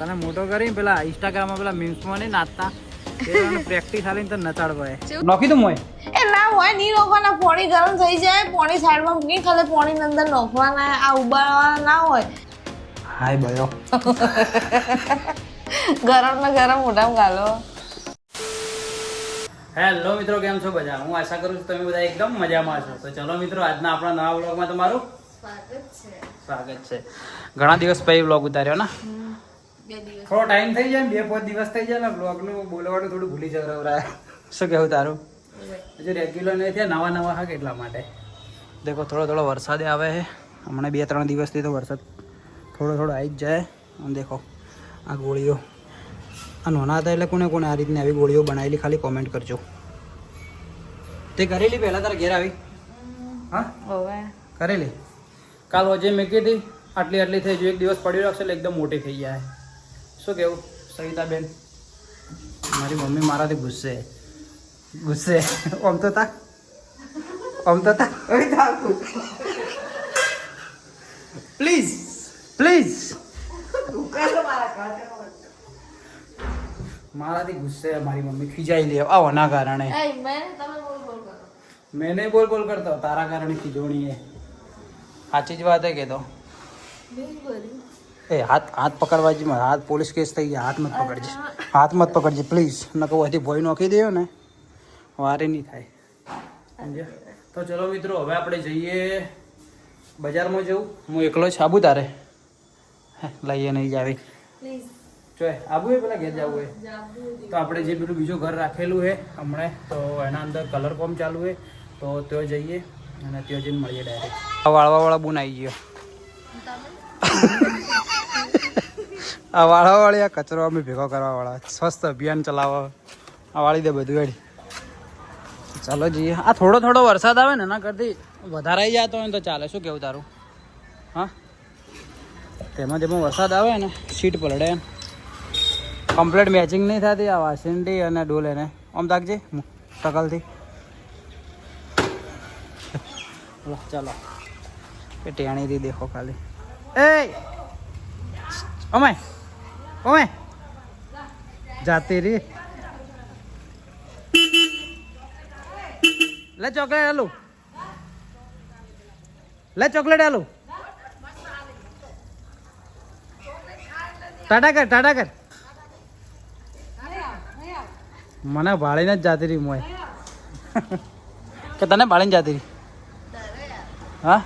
તને મોટો કરી પેલા ઇન્સ્ટાગ્રામમાં પેલા મીમ્સમાં નહીં નાચતા પ્રેક્ટિસ આલીને તો નચાડ પડે નોખી દઉં મોય એ ના હોય નહીં નાખવાના પોણી ગરમ થઈ જાય પાણી સાઈડમાં મૂકી ખાલી પાણી અંદર નોખવાના આ ઉબાળવા ના હોય. હાય બયો ગરમ ને ગરમ મોઢામાં ગાલો. હેલો મિત્રો કેમ છો બધા? હું આશા કરું છું તમે બધા એકદમ મજામાં છો. તો ચલો મિત્રો આજના આપણા નવા વ્લોગમાં તમારું સ્વાગત છે. ઘણા દિવસ પછી વ્લોગ ઉતાર્યો ને? થોડો ટાઈમ થઈ જાય ને બે પાંચ દિવસ થઈ જાય ને વ્લોગનું બોલવાનું થોડું ભૂલી જવરાય શું કેવું તારું? હજુ રેગ્યુલર નહીં થયા નવા નવા હા એટલા માટે. દેખો થોડો થોડો વરસાદ આવે છે. હમણાં બે ત્રણ દિવસથી તો વરસાદ થોડો થોડો આવી જ જાય. અને દેખો આ ગોળીઓ. આ નોના હતા એટલે કોને કોને આ રીતની આવી ગોળીઓ બનાવેલી ખાલી કોમેન્ટ કરજો. તે કરેલી પહેલાં તારા ઘેર આવી? હા? કરેલી? કાલ વજે મૂકી હતી આટલી આટલી થઈ જો એક દિવસ પડી રાખશે એટલે એકદમ મોટી થઈ જાય. શું કેવું સવિતાબેન? મારી મમ્મી મારાથી ગુસ્સે. ગુસ્સે. ઓમ તો તા ઓમ તો તા. Please please. મારાથી ગુસ્સે મારી મમ્મી ખીજાઈ લે. આવોના કારણે. મેં નહીં બોલ બોલ કરતો. તારા કારણે ખીજોણી એ. સાચી જ વાત હે કે તો? એ હાથ હાથ પકડવા જ હાથ પોલીસ કેસ થઈ ગયા હાથ મત પકડજે. હાથ મત પકડજે પ્લીઝ. ન કહું હજી ભોય નોખી દેવો ને. વારે નહીં થાય. સમજ્યા? તો ચલો મિત્રો હવે આપણે જઈએ બજારમાં જવું. હું એકલો જ આબુ તારે? હે, લઈએ નહીં જાવી. ચોય આબુ હે પેલા ઘેર જવું તો આપણે જે પેલું બીજું ઘર રાખેલું છે હમણાં તો એના અંદર કલર કોમ ચાલુ છે તો ત્યાં જઈએ અને ત્યાં જઈને મળીએ ડાયરેક્ટ આ વાળવા વાળા બુન આવી ગયો. આ વાળા વાળી આ કચરો અમે ભેગો કરવા વાળા. સ્વસ્થ અભિયાન ચલાવવા આ વાળી દે બધું એડી ચાલો જઈએ. આ થોડો થોડો વરસાદ આવે ને, એના કરતી વધારાઈ જતો હોય ને તો ચાલે. શું કેવું તારું? હા? તેમાં તેમાં વરસાદ આવે ને, સીટ પલડે એમ. કમ્પ્લીટ મેચિંગ નહીં થતી, આ વાસિંડી અને ડોલ એને. આમ તાકજે ટકલથી ચાલો. એ ટેણીથી દેખો ખાલી. એ! ઓમે! ઓમે જાતી રી. લે ચોકલેટ આલુ. લે ચોકલેટ આલુ. ટાટા કર ટાટા કર. મને ભાળીને જ જાતી રહી મોય. કે તને ભાળીને જાતી રહી હા?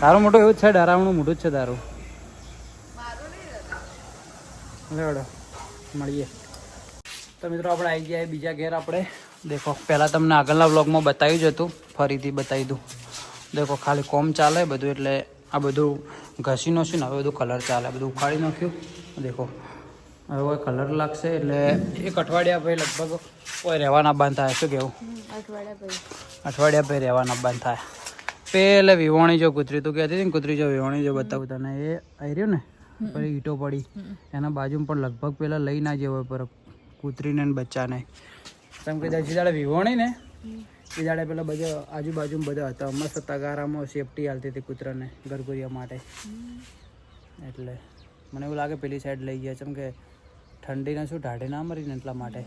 તારું મોટું એવું જ છે, ડરાવણું મોટું જ છે તારું. લેવડો. મળીએ. તો મિત્રો આપણે આવી ગયા બીજા ઘેર આપણે. દેખો પહેલાં તમને આગળના વ્લોગમાં બતાવ્યું જ હતું. ફરીથી બતાવી દઉં. દેખો ખાલી કોમ ચાલે બધું એટલે આ બધું ઘસી નાખ્યું ને હવે બધું કલર ચાલે. બધું ઉખાડી નાખ્યું. દેખો હવે કલર લાગશે એટલે એક અઠવાડિયા પછી લગભગ કોઈ રહેવાના બંધ થાય. શું કેવું? અઠવાડિયા પછી. રહેવાના બંધ થાય. પેલે વિવાણી જો કૂતરી તું કહેતી હતી ને કૂતરી જો વિવાણી જો બતાવું તને એ આવી રહ્યું ને? પછી ઈંટો પડી. એના બાજુમાં પણ લગભગ પેલા લઈ ના જેવો પર કૂતરીને ને બચ્ચાને. તેમ કે જે દાડે વિવોણી ને એ દાડે પેલા બધા આજુબાજુમાં બધા હતા. મસ્ત તગારામાં સેફટી હાલતી હતી કૂતરાને ગરગુરિયા માટે. એટલે મને એવું લાગે પેલી સાઈડ લઈ ગયા છે. કે ઠંડીને શું ઢાઢે ના મરીને એટલા માટે.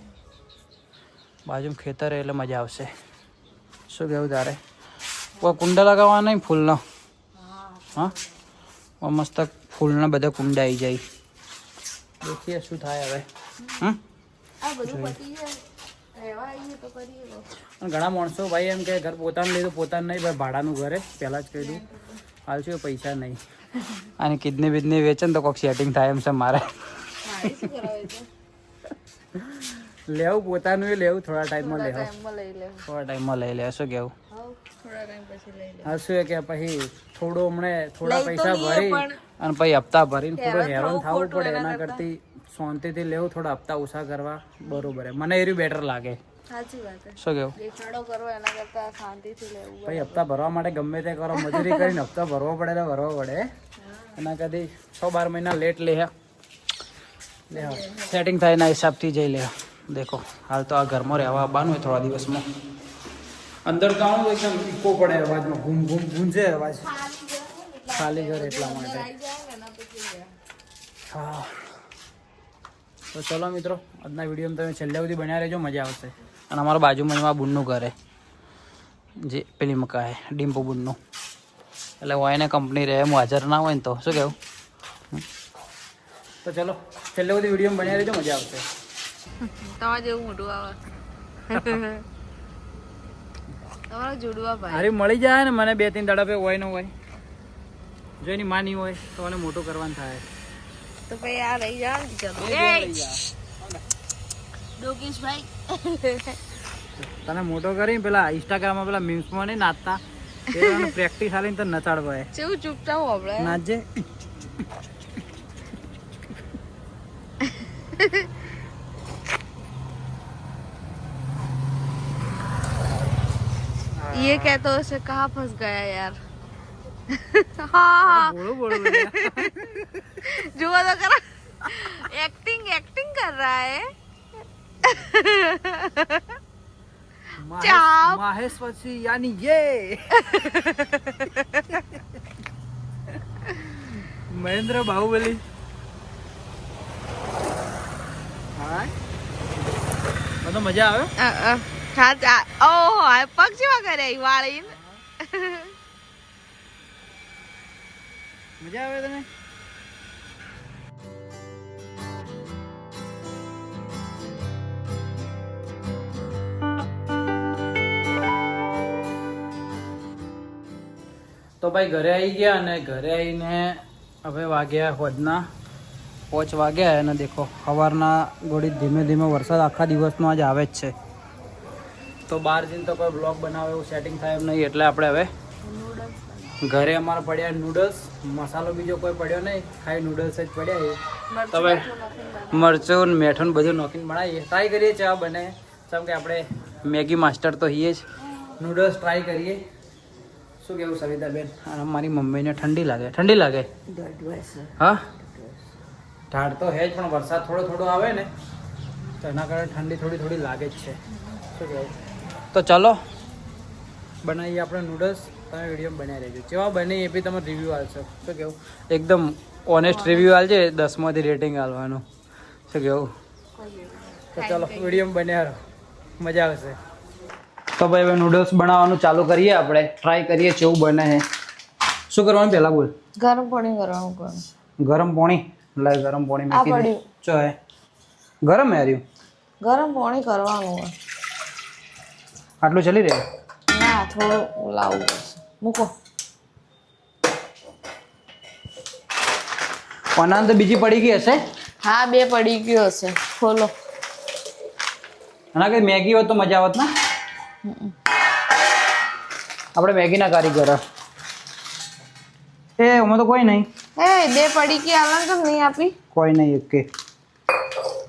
બાજુમાં ખેતર એટલે મજા આવશે. શું કેવું તારે? કોઈ કુંડા લગાવવા નહીં ફૂલનો? હા. મસ્ત ફૂલના બધા કુંડા આવી જાય. દેખીએ શું થાય હવે. ઘણા માણસો ભાઈ એમ કે ઘર પોતાનું લીધું પોતાનું નહીં ભાઈ ભાડાનું ઘરે પહેલાં જ કહી દઉં. હાલ શું પૈસા નહીં. અને કિડની બિડની વેચે તો કોઈક સેટિંગ થાય એમ છે મારે. લેવું પોતાનું એ લેવું થોડા ટાઈમમાં લેવું. થોડા ટાઈમમાં લઈ લેવું. શું કેવું હા શું કે પછી થોડું હમણાં થોડા પૈસા ભરી અને પછી હપ્તા ભરીને થોડું હેરાન થવું પડે એના કરતી. શાંતિથી લેવું થોડા હપ્તા ઓછા કરવા બરોબર. મને એ બેટર લાગે. શું કેવું? પછી હપ્તા ભરવા માટે ગમે તે કરો મજૂરી કરીને હપ્તા ભરવો પડે તો ભરવો પડે. એના કદી છ બાર મહિના લેટ લે. લે સેટિંગ થાય એના હિસાબથી જઈ લે. દેખો હાલ તો આ ઘરમાં રહેવા આવવાનું હોય થોડા દિવસમાં. અંદર તો આવું એકદમ ઇકો પડે અવાજમાં ઘૂમ ઘૂમ ગુંજે અવાજ. ખાલી ઘર એટલા માટે. હા. તો ચલો મિત્રો આજના વિડીયોમાં તમે છેલ્લે સુધી બન્યા રહેજો મજા આવશે. અને અમારા બાજુમાં એમાં બુનનું ઘર જે પેલી મકા હે ડિમ્પુ બુનનું. એટલે હોય ને કંપની રહે હું હાજર ના હોય ને તો. શું કહેવું તો ચલો છેલ્લે સુધી વિડીયોમાં બન્યા રહેજો મજા આવશે. તમારે જેવું મોટું આવે. તમારા જોડવા ભાઈ. અરે મળી જાય ને મને બે ત્રણ દાડા પે હોય ને હોય. જો એની માં નહીં હોય તો મને મોટું કરવાનું થાય તો ભાઈ આ રહી જા ચલો ડોકીશ ભાઈ તને મોટો કરી પેલા ઇન્સ્ટાગ્રામમાં પેલા મીમ્સમાં નહીં નાચતા પ્રેક્ટિસ આલીને તને નચાડ પડે કેવું ચૂપચાપ આપણે નાચજે ये कहते उसे कहाँ फंस गया यार हाँ બોલો બોલો બેટા. जुआ तो करा एक्टिंग एक्टिंग कर रहा है માહેશ- ચાપ. માહેશ પછી યાની યે મહેન્દ્ર બાહુબલી હા બધો મજા આવે અ, અ. હા ચા- ઓહો આ પગ જેવા કરે ઈ મજા આવે તને? તો ભાઈ ઘરે આવી ગયા અને ઘરે આવીને હવે વાગ્યા હોદના પોચ વાગ્યા અને દેખો, સવારના ગોળી ધીમે ધીમે વરસાદ આખા દિવસનો આજ આવે જ છે. તો બહાર જઈને તો કોઈ બ્લોગ બનાવે એવું સેટિંગ થાય એમ નહીં, એટલે આપણે હવે ઘરે અમારે પડ્યા નૂડલ્સ મસાલો બીજો કોઈ પડ્યો નહીં ખાલી નૂડલ્સ જ પડ્યા એ. તમે મરચું મેઠું બધું નાખીને બનાવીએ. ટ્રાય કરીએ ચા બને. જેમ કે આપણે મેગી માસ્ટર તો હીએ જ. નૂડલ્સ ટ્રાય કરીએ. શું કેવું સવિતાબેન અને મારી મમ્મીને ઠંડી લાગે. ઠંડી લાગે? હા? ઢાળ તો હે જ પણ વરસાદ થોડો થોડો આવે ને તો એના કારણે ઠંડી થોડી થોડી લાગે જ છે. શું કહેવું તો ચલો બનાવીએ આપણે નૂડલ્સ તમે વીડિયો બનાવી રહેજો જેવા બને એ બી તમે રિવ્યૂ આવશે શું કેવું? એકદમ ઓનેસ્ટ રિવ્યૂ આવજે દસમાંથી રેટિંગ આવવાનું શું કેવું? તો ચાલો વીડિયો બન્યા રહો. મજા આવશે. તો ભાઈ હવે નૂડલ્સ બનાવવાનું ચાલુ કરીએ આપણે. ટ્રાય કરીએ કેવું બને છે શું કરવાનું પહેલાં બોલ? ગરમ પાણી કરવાનું ગરમ. પાણી? લાય ગરમ પાણી મૂકી દે ચો હે. ગરમ હે રહ્યું ગરમ પાણી કરવાનું આટલું ચલી રહે? ના થોડું લાવવું પડશે મૂકો. અનાન તો બીજી પડી ગઈ હશે? હા બે પડી ગયો હશે. ખોલો. આના કઈ મેગી હોત તો મજા આવત ના? આપણે મેગીના કારીગર. એ એમાં તો કોઈ નહીં. એ બે પડી ગઈ. આલન તો નહીં આપી. કોઈ નહીં ઓકે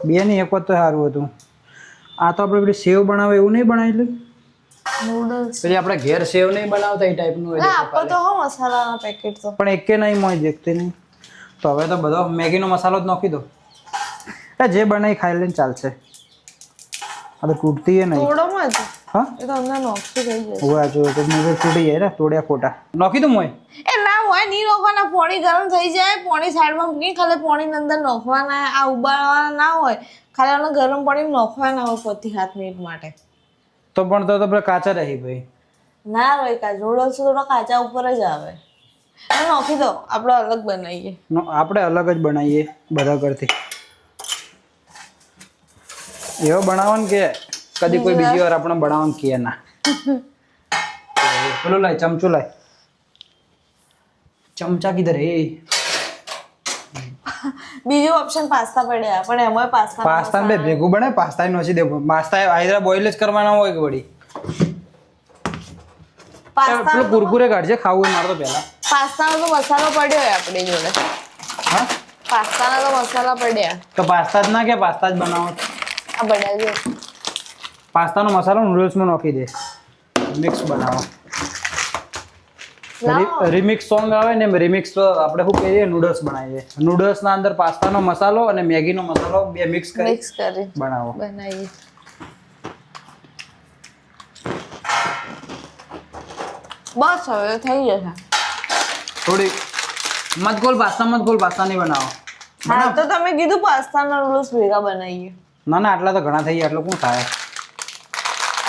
બે નહીં એક વાત તો સારું હતું. આ તો આપણે પેલી સેવ બનાવે એવું નહીં બનાવેલું? નૂડલ્સ પછી આપણે ઘેર સેવ નહીં બનાવતા એ ટાઈપનું હોય ના દેખો આપો ખાલી. તો હો મસાલાના પેકેટ તો. પણ એકે નહીં મોય દેખતી નહીં. તો હવે તો બધો મેગીનો મસાલો જ નાખી દો. એ જે બને ખાઈ લઈને ચાલશે. આ તો તૂટતી નહીં. તોડોમાં જ હા? એ તો અંદર નોખી થઈ જશે. હું જો તો મોબાઈલ તૂટી જાય ને તોડ્યા ખોટા. નાખી દઉં મોય? એ ના હોય નહીં નોખવાના પોણી ગરમ થઈ જાય પોણી સાઈડમાં મૂકી ખાલી પોણી અંદર નોખવાના આ ઉબાળવાના ના હોય. ખાલી ગરમ પાણી નોખવાના હોય પોતી સાત મિનિટ માટે. તો પણ તો આપણે કાચા રહી ભાઈ. ના ભાઈ કા જોડો છે તો કાચા ઉપર જ આવે. નોખી દો. આપણે અલગ બનાવીએ. આપણે અલગ જ બનાવીએ બધા કરતી એવો બનાવવાનું કે કદી કોઈ બીજી વાર આપણે બનાવવાનું કે ના. પેલું લાય ચમચું લાય. ચમચા કીધર એ બીજું ઓપ્શન પાસ્તા પડ્યા પણ એમાં પાસ્તા પાસ્તા બે ભેગું બને પાસ્તા નોચી દેવું. પાસ્તા આઈદરા બોઇલ જ કરવાના હોય કે વળી? પાસ્તા પેલું કુરકુરે કાઢજે ખાવું મારે તો પહેલા. પાસ્તાનો તો મસાલો પડ્યો હોય આપણી જોડે. હા? પાસ્તાના તો મસાલા પડ્યા. તો પાસ્તા જ ના કે પાસ્તા જ બનાવો? આ પડ્યા જો પાસ્તાનો મસાલો નૂડલ્સમાં નાખી દે. મિક્સ બનાવો. રિમિક્સ સોંગ આવે ને રિમિક્સ આપણે શું કહીએ? નૂડલ્સ બનાવીએ. નૂડલ્સના અંદર પાસ્તાનો મસાલો અને મેગીનો મસાલો બે મિક્સ કરી મિક્સ કરી. બનાવો. બનાવીએ. બસ હવે થઈ જશે. થોડી મત ગોલ પાસ્તા મત ગોલ પાસ્તા નહીં બનાવો. હા તો તમે કીધું પાસ્તાના નૂડલ્સ ભેગા બનાવીએ. ના ના આટલા તો ઘણા થઈ ગયા આટલું કોણ ખાય આ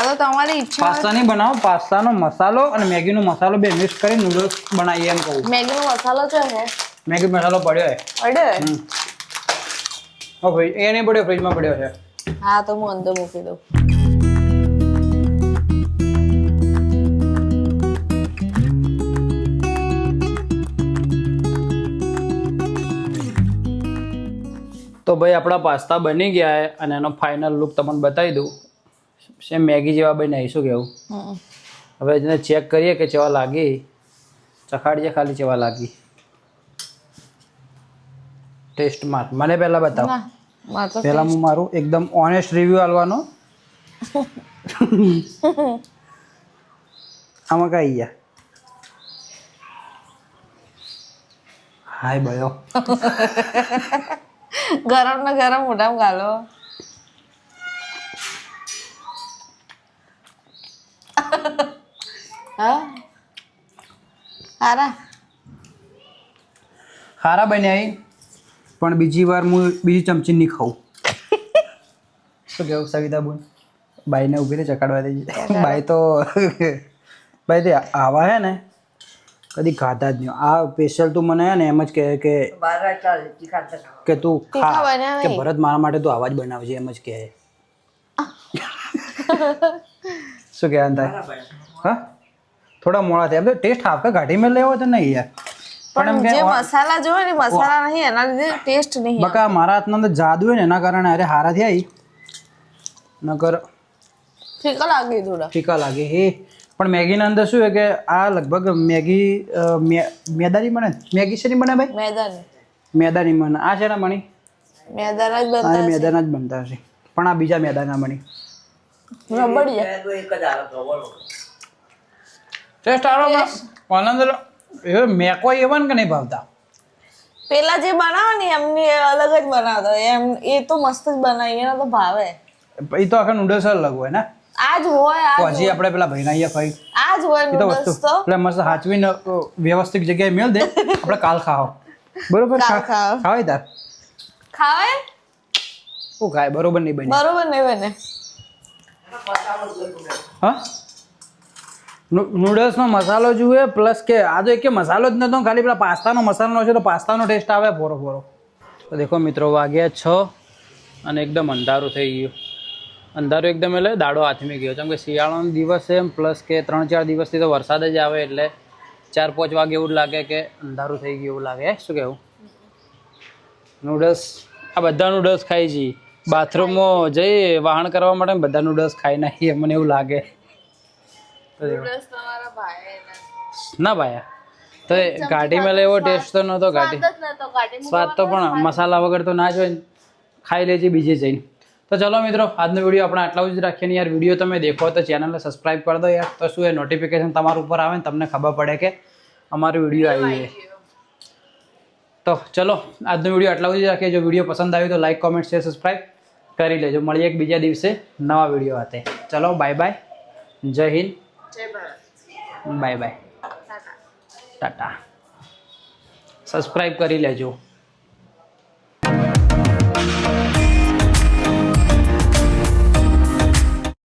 તો તમારી ઈચ્છા હોય. પાસ્તા નહીં બનાવો પાસ્તાનો મસાલો અને મેગીનો મસાલો બે મિક્સ કરી નૂડલ્સ બનાવીએ એમ કહું. મેગીનો મસાલો છે હે મેગી મસાલો પડ્યો છે. પડ્યો ઓ ભાઈ એ નહીં પડ્યો ફ્રીજમાં પડ્યો છે. હા તો હું અંદર મૂકી દઉં. તો ભાઈ આપણા પાસ્તા બની ગયા છે અને એનો ફાઇનલ લુક તમને બતાવી દઉં. સેમ મેગી જેવા બનાવી શું કેવું હવે જેને ચેક કરીએ કે ચેવા લાગી ચખાડીએ ખાલી ચેવા લાગી. ટેસ્ટ માર મને પહેલાં બતાવો. પહેલા હું મારું એકદમ ઓનેસ્ટ રિવ્યુ આલવાનો. આમાં કઈ ગયા? હાય બયો. ગરમ ને ગરમ મોઢામાં ગાલો. હા. હારા. ખારા બન્યા પણ બીજી વાર હું બીજી ચમચી નહીં ખાઉં. શું કેવું સવિતા બોલ બાઈને ઊભી રહી ચકાડવા દે. બાઈ તો બાઈ તે આવા હે ને કદી ખાતા જ નહીં. આ સ્પેશિયલ તું મને હે ને એમ જ કહે કે કે તું ખા કે ભરત મારા માટે તું આવા જ બનાવજે એમ જ કહે. શું કહેવાનું થાય હા? થોડા મોડા થયા. ટેસ્ટ હાફે ઘાટી મેં લેવો તો નહીં યાર. પણ જે મસાલા જોવે ને મસાલા નહીં એના લીધે ટેસ્ટ નહીં બકા મારા હાથમાં અંદર જાદુ હોય ને એના કારણે અરે હારા થયા ઈ. નકર ફીકા લાગે થોડા. ફીકા લાગે. હે. પણ મેગીના અંદર શું છે કે આ લગભગ મેગી મે- મેદાની બને? મેગી શેની બને ભાઈ? મેદાની. મેદાની બને. આ છે ને બની? મેદાન જ બનતા મેદાના જ બનતા હશે. પણ આ બીજા મેદાના બની. જાય ટેસ્ટ આરો આનંદ એ મેકો એવા કે નહીં ભાવતા? પેલા જે બનાવે ને એમની અલગ જ બનાવતો. એમ એ તો મસ્ત જ બનાવી એનો તો ભાવે. એ તો આખા નૂડલ્સ અલગ હોય ને? આજ હોય આજ પછી આપણે પેલા ભાઈના અહીંયા ખાઈ. આજ હોય તો નૂડલ્સ તો. એટલે મસ્ત હાચવીને વ્યવસ્થિત જગ્યાએ મેળ દે. આપણે કાલ ખાઓ. બરોબર. ખાવાય તાર? ખાવે શું ખાય? બરોબર નહીં બને. બરોબર નહીં બને. હા? નૂ- નૂડલ્સનો મસાલો જુએ પ્લસ કે આ તો એક કે મસાલો જ નતો ખાલી પેલા પાસ્તાનો મસાલો છે તો પાસ્તાનો ટેસ્ટ આવે ફોરો ફોરો તો દેખો મિત્રો વાગ્યા છ અને એકદમ અંધારું થઈ ગયું. અંધારું એકદમ એટલે દાડો આથમી ગયો. કેમ કે શિયાળાનો દિવસ છે પ્લસ કે ત્રણ ચાર દિવસથી તો વરસાદ જ આવે એટલે ચાર પાંચ વાગે એવું લાગે કે અંધારું થઈ ગયું એવું લાગે. શું કહેવું? નૂડલ્સ આ બધા નૂડલ્સ ખાઈ છીએ બાથરૂમમાં જઈ વાહન કરવા માટે બધા નૂડલ્સ ખાઈ નાખીએ. મને એવું લાગે. ના. ભાઈ તો એ ગાડીમાં લેવો ટેસ્ટ તો નહોતો ગાડી. સ્વાદ તો પણ મસાલા વગર તો ના જ હોય ખાઈ લેજે બીજે જઈને. તો ચલો મિત્રો આજનો વીડિયો આપણે આટલા જ રાખીએ ને યાર. વીડિયો તમે દેખો તો ચેનલને સબસ્ક્રાઈબ કરી દો યાર. તો શું એ નોટિફિકેશન તમારા ઉપર આવે ને તમને ખબર પડે કે અમારો વીડિયો આવી છે. તો ચલો આજનો વીડિયો આટલા જ રાખીએ. જો વીડિયો પસંદ આવ્યો તો લાઈક કોમેન્ટ શેર સબસ્ક્રાઈબ કરી લેજો. મળીએ એક બીજા દિવસે નવા વીડિયો હાથે ચલો બાય બાય જય હિન્દ. બાય બાય ટાટા. ટાટા. સબસ્ક્રાઈબ કરી લેજો.